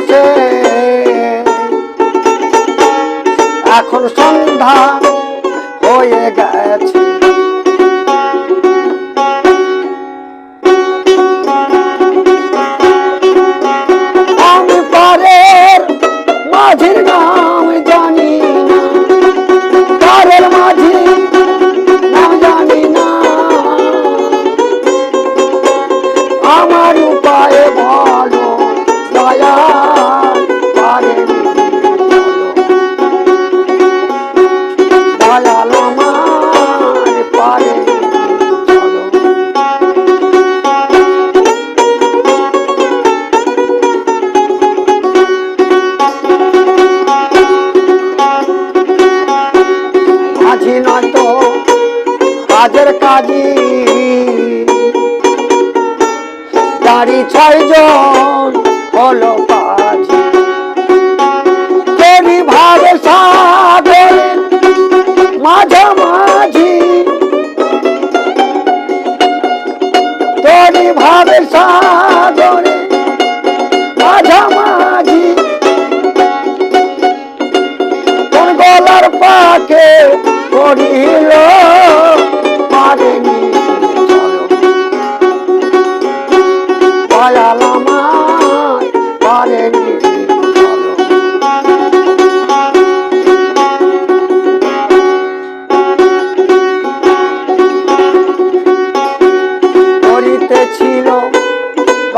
বসে এখন সন্ধ্যা হয়ে গেছে। কাজের কাজী। দাড়ি ছয়জন হলো পাজি কেরি ভাবে সাগর তোরি ভাবে সাগরে কোন গলার পাকে করিল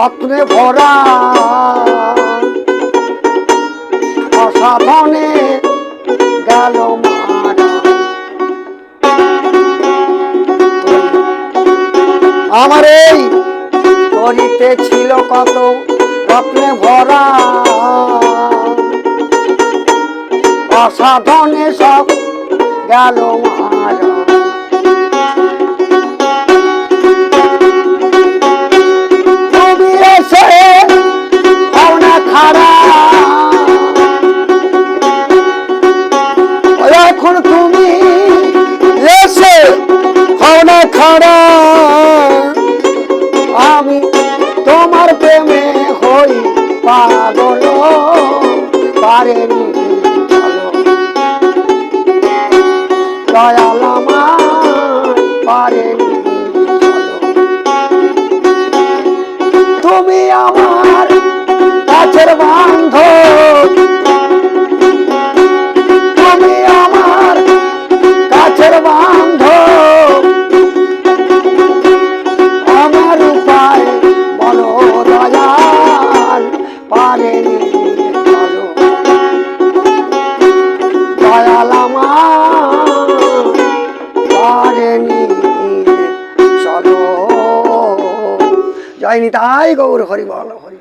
রত্নে ভরা। অসাধনে গেল মারা। আমার এই করিতে ছিল কত রত্নে ভরা। অসাধনে সব গেল মারা। পাগল পারেনি দয়াল আমার পারেনি তুমি আমার পারেনি চলো দয়াল আমার গৌর হরি বল হরি